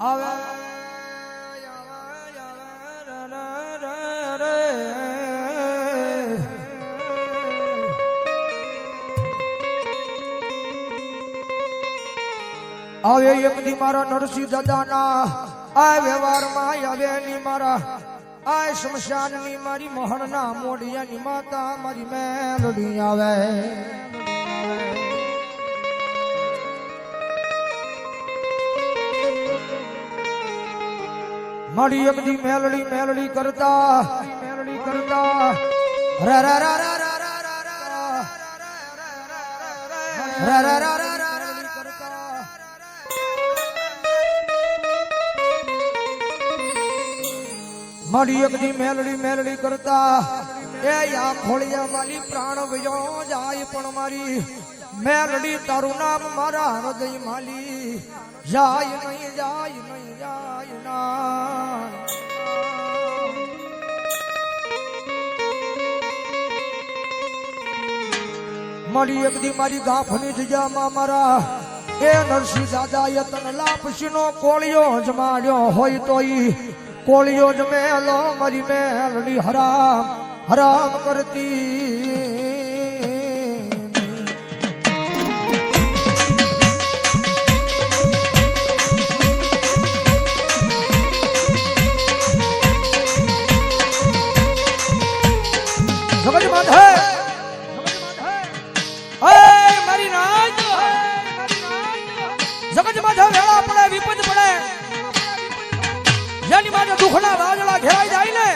આવે. આવે એક દી મારા નરસિંહ દાદાના. આ વ્યવહારમાં આવે ની મારા. આ શમશાનની મારી મહણના મોઢિયાની માતા, મારી મેલડી આવે. મારી એક દી મેલડી મેલડી કરતા મેલડી કરતા રા રા રા રા રા રા રા રા રા રા રા રા મારી એક દી મેલડી મેલડી કરતા એ આ ખોળિયા વાલી પ્રાણ વયો જાય પણ મારી મેલડી તારું નામ મારા હૃદય માલી જાય નહીં જાય નહીં, જાય ના. મારી એક દી મારી ગાફની જગ્યામાં મારા એ નરસિંહ દાદા યતન લાપસીનો કોળિયો જમાડ્યો હોય તો ઈ કોળિયો જમેલો મારી મેલડી હરામ હરામ કરતી. દુખના રાજડા ઘેરાઈ જાય ને.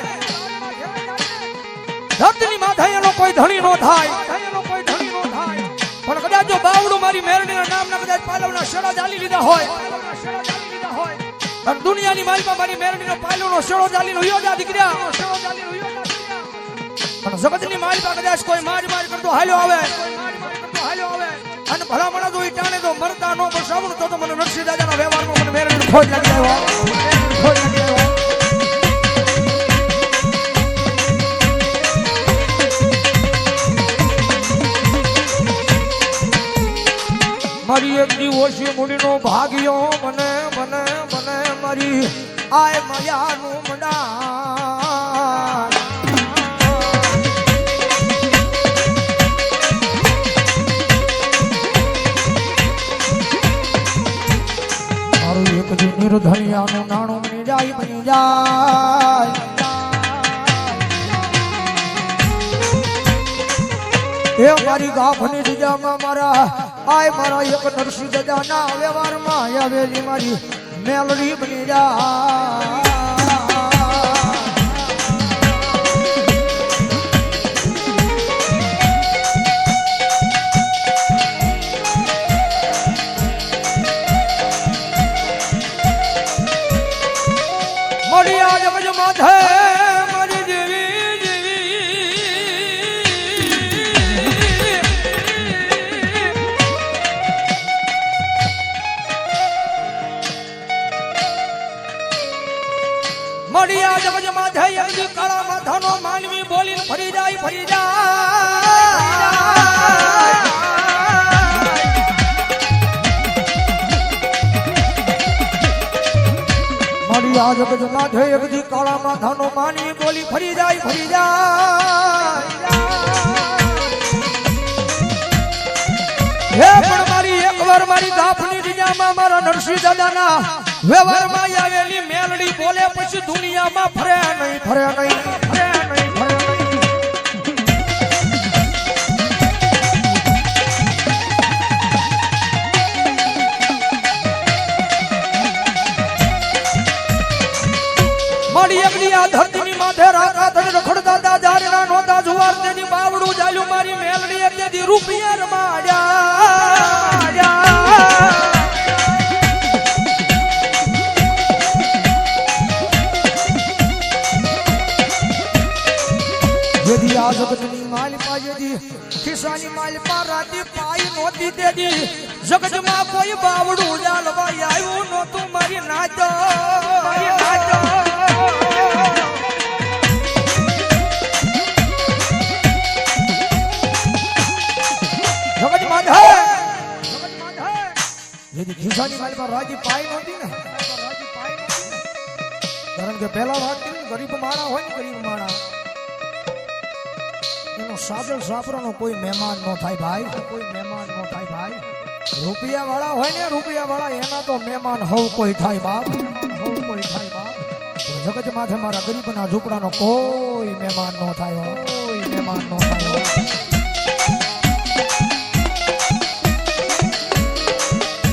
ધરતીની માથે એનો કોઈ ધણી નો થાય. પણ કદાચ જો બાવડું મારી મેરડીના નામના કદાચ પાલવના શેડા ચાલી લીધા હોય. દુનિયાની માલમાં મારી મેરણીનો પાલવનો શેડો ચાલી યોજા જા દીકરા. પણ જગતની માલમાં કદાચ કોઈ માર માર કરતો હાલ્યો આવે. અને ભલામણા તો ઈ ટાણે તો મરતા નો પણ તો તો મને નરસિંહ દાદાના વ્યવહારમાં મને મેરડીનો ખોજ લાગી આવ્યો. ખોજ લાગી આવ્યો. મારી એક દિવસી મૂડીનો ભાગ્યો મને મને મને મારી આય માયાનું મડા મારું એક દી નિર્ધનિયાનું નાણું બની જાય બની જાય. એ મારી ગાફની જગ્યામાં મારા આય મારા એક નરસિંહ દાદાના વ્યવહારમાં આવેલી મારી મેલડી બની જાય. આ જગજ માથે યજ્ઞ કાળા માથાનો માનવી બોલી ફરી જાય ફરી જાય. મારી આ જગત માથે દી કાળા માથાનો માનવી બોલી ફરી જાય ફરી જાય. એકવાર મારી ગાફની દુનિયામાં મારા નરસિંહ દાદાના વ્યવહારમાં આવેલી મેલડી બોલે પછી દુનિયામાં ફરે નહીં ફરે નહીં આ ધરતીની માથે રાતા થઈને રખડતા દાદારના નોતા જુવાર તેની બાવડું જાલ્યું મારી મેલડી તેથી રૂપિયા રમાડ્યા. જેદી આ કોઈ બાવડું પર રાજી પાઈ નહોતી ને. કે પહેલા વાત કરી ગરીબ માણા હોય ને ગરીબ માણા. એનો સાદર સાપરાનો કોઈ મહેમાન ન થાય ભાઈ. કોઈ મહેમાન ન થાય ભાઈ. રૂપિયા વાળા હોય ને રૂપિયા વાળા એના તો મહેમાન હવ કોઈ થાય બાપ. હવ કોઈ થાય બાપ. જગત માથે મારા ગરીબના ઝૂંપડાનો કોઈ મહેમાન ન થાય કોઈ મહેમાન ન થાય.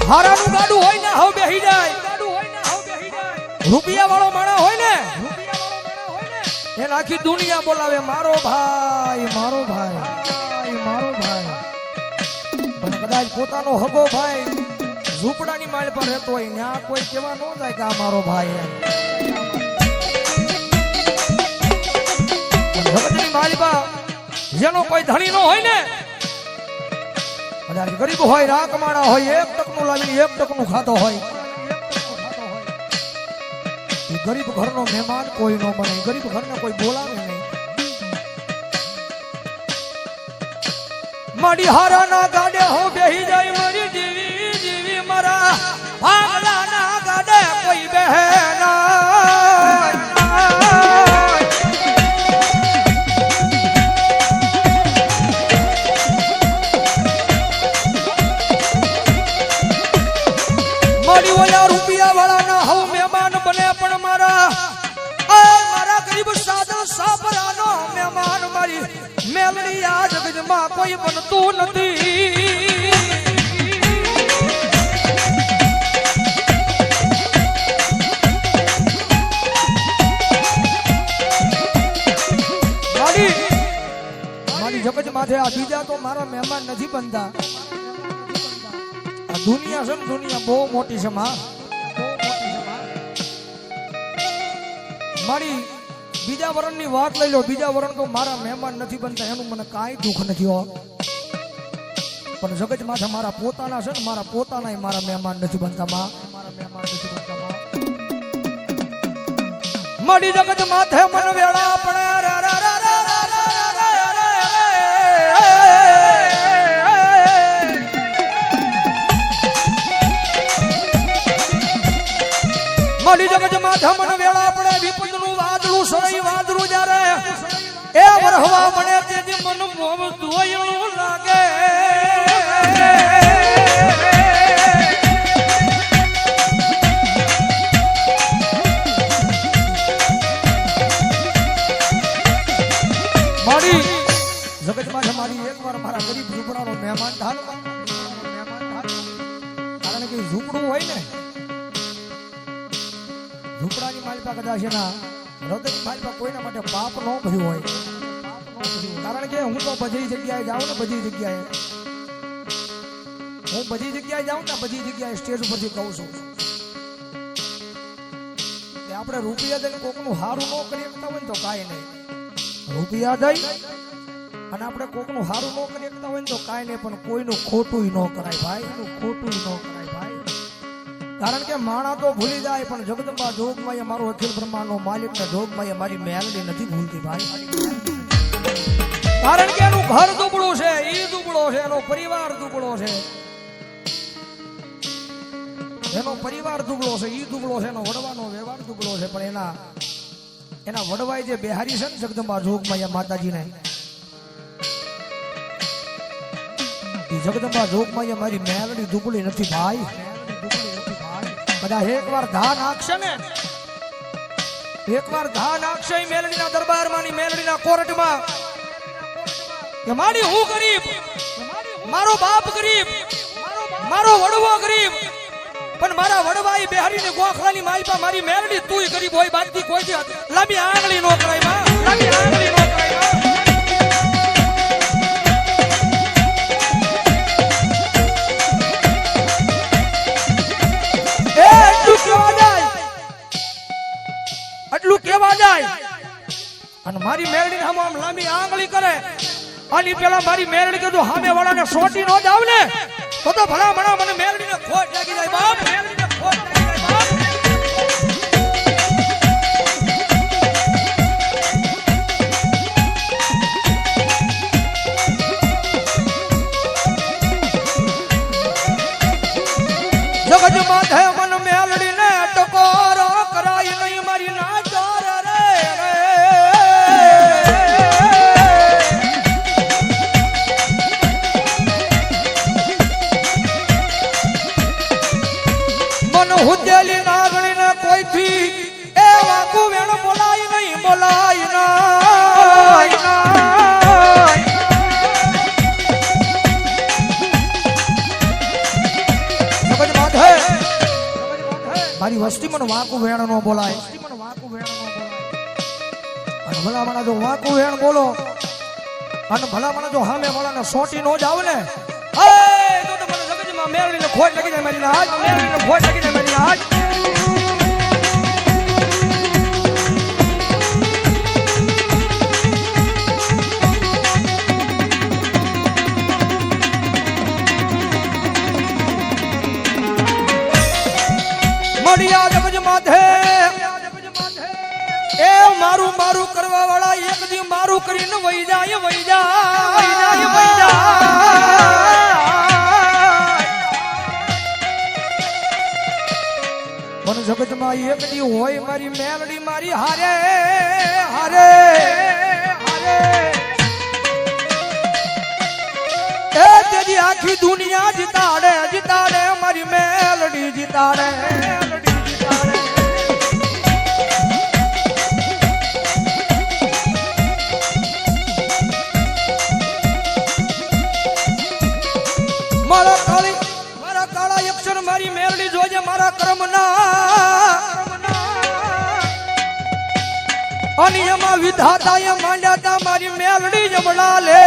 હારાનું ગાડું હોય રૂપિયા વાળો માણા હોય ને? એને આખી દુનિયા બોલાવે, મારો ભાઈ મારો ભાઈ મારો ભાઈ. કદાચ પોતાનો હગો ભાઈ ઝૂંપડાની માળ પર રહેતો હોય, ત્યાં કોઈ કેવા ન જાય કે આ મારો ભાઈ એમ. જગતની જેનો કોઈ ધણી ન હોય ને અને ગરીબ હોય રાકમાણા હોય, એક ટકનું લાવીને એક ટકનું ખાતો હોય ગરીબ ઘરનો મહેમાન કોઈ ન બને, ગરીબ ઘરને કોઈ બોલાવે નહીં. મારી હારાના ગાડે હું બેહી જાય, મારી જીવી જીવી મારા ભાગલાના ગાડે કોઈ બેહે બનતું નથી મારી મારી જગત માથે આ બીજા તો મારા મહેમાન નથી બનતા આ દુનિયા છે ને દુનિયા બહુ મોટી છે માં બહુ મોટી છે માં. મારી બીજા વરણની વાત લઈ લો બીજા વરણ તો મારા મહેમાન નથી બનતા એનું મને કાંઈ દુઃખ નથી હો પણ જગત માથા મારા પોતાના છે ને મારા પોતાના મારા મહેમાન નથી બનતા માં મારા મહેમાન જગત માથે મન વેળા આપણે મળી જગત માથે મન વેળા આપણે વિપદનું વાદળું સરાઈ વાદળું જ્યારે એ વરહવા મને તેથી મન મોમ હોય એકવાર મારા ગરીબ ઝૂંપડાનો મહેમાન થાલ કારણ કે ઝૂંપડું હોય ને, ઝૂંપડાની માલિકા કદાચ એના હૃદયની માલિકા કોઈના માટે પાપ ન કર્યું હોય. કારણ કે હું તો બધી જગ્યાએ જાઉં ને, બધી જગ્યાએ. હું બધી જગ્યાએ જાઉં ને, બધી જગ્યાએ સ્ટેજ ઉપરથી કહું છું. આપણે રૂપિયા દઈને કોકનું હારું ન કરી શકતા હોય ને, તો કાંઈ નહીં રૂપિયા દઈ અને આપણે કોકનું હારું ન કરી શકતા હોય ને તો કાંઈ નહીં, પણ કોઈનું ખોટું ન કરાય ભાઈ. એનું ખોટું ન કરાય ભાઈ. કારણ કે માણા તો ભૂલી જાય, પણ જગદંબા એ મારો અખિલ બ્રહ્માંડનો માલિક ને જોગમાએ મારી મેલડી નથી ભૂલતી ભાઈ. કારણ કે એનું ઘર દુબળું છે એ દુબળો છે, એનો પરિવાર દુબળો છે. એનો પરિવાર દુબળો છે, ઈ દુબળો છે, એનો વડવાનો વ્યવહાર દુબળો છે, પણ એના એના વડવાય જે બિહારી છે ને જગદંબા જોગમાં માતાજીને જગદંબા જોગમાયા મારી મેલડી દુબળી નથી ભાઈ. કદાચ એકવાર ધા નાખશે ને? એકવાર ધા નાખશે મેલડીના દરબારમાં ની મેલડીના કોર્ટમાં. કે મારી હું ગરીબ? મારો બાપ ગરીબ? મારો વડવો ગરીબ? પણ મારા વડવાઈ બિહારીની ગોખલાની માલપા મારી મેલડી તુંય ગરીબ હોય. બાકી કોઈ લાંબી આંગળી નો કરાય લાંબી આંગળી આંગળી કરે. અને પેલા મારી મેરડી કીધું, હામે વાળાને સોટી નો જાવ ને. તો તો ભલા મણા મને મેરડીને ખોટ લાગી જાય. બાપ મેરડીને હુજેલી નાગણીને કોઈથી એ વાકુ વેણ બોલાય નહીં, બોલાય ના મારી વસ્તી મને વાંકુ વેણ નો બોલાય. અને ભલામણા જો વાંકુ વેણ બોલો, અને ભલામણા જો હામે વાળાને સોટી નો ને તો તો મને મેળવીને ખોટ લાગી જાય, મારી મેળવીને ખોટ લાગી જાય મળ્યા જગજ માથે એ મારું મારું કરવા વાળા એક મારું કરીને વહી જાય વૈ જાય વૈ જાય. જગતમાં એક દી હોય મારી મેલડી મારી હારે હારે હારે. એ તેજી આખી દુનિયા જીતાડે જીતાડે મારી મેલડી જીતાડે. અને વિધાતા વિધાતાએ માંડ્યા મારી મેલડી જમણા લે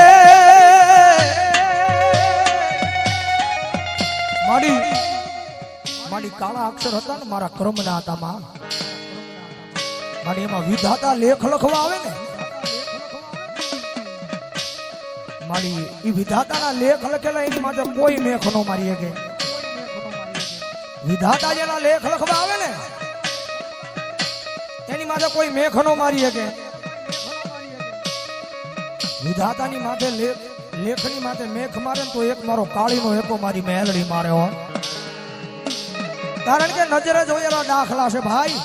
મારી મારી કાળા અક્ષર હતા ને મારા કર્મના હતા માં મારી એમાં વિધાતા લેખ લખવા આવે ને. મારી એ વિધાતાના લેખ લખેલા એની માટે કોઈ મેખ નો મારી શકે. વિધાતા જેના લેખ લખવા આવે ને એની માથે કોઈ મેખ નો મારી શકે. વિધાતાની માથે લેખ લેખની માથે મેખ મારે તો એક મારો કાળીનો, એકો મારી મેલડી મારે હોય કારણ કે નજરે જોયેલા દાખલા છે ભાઈ.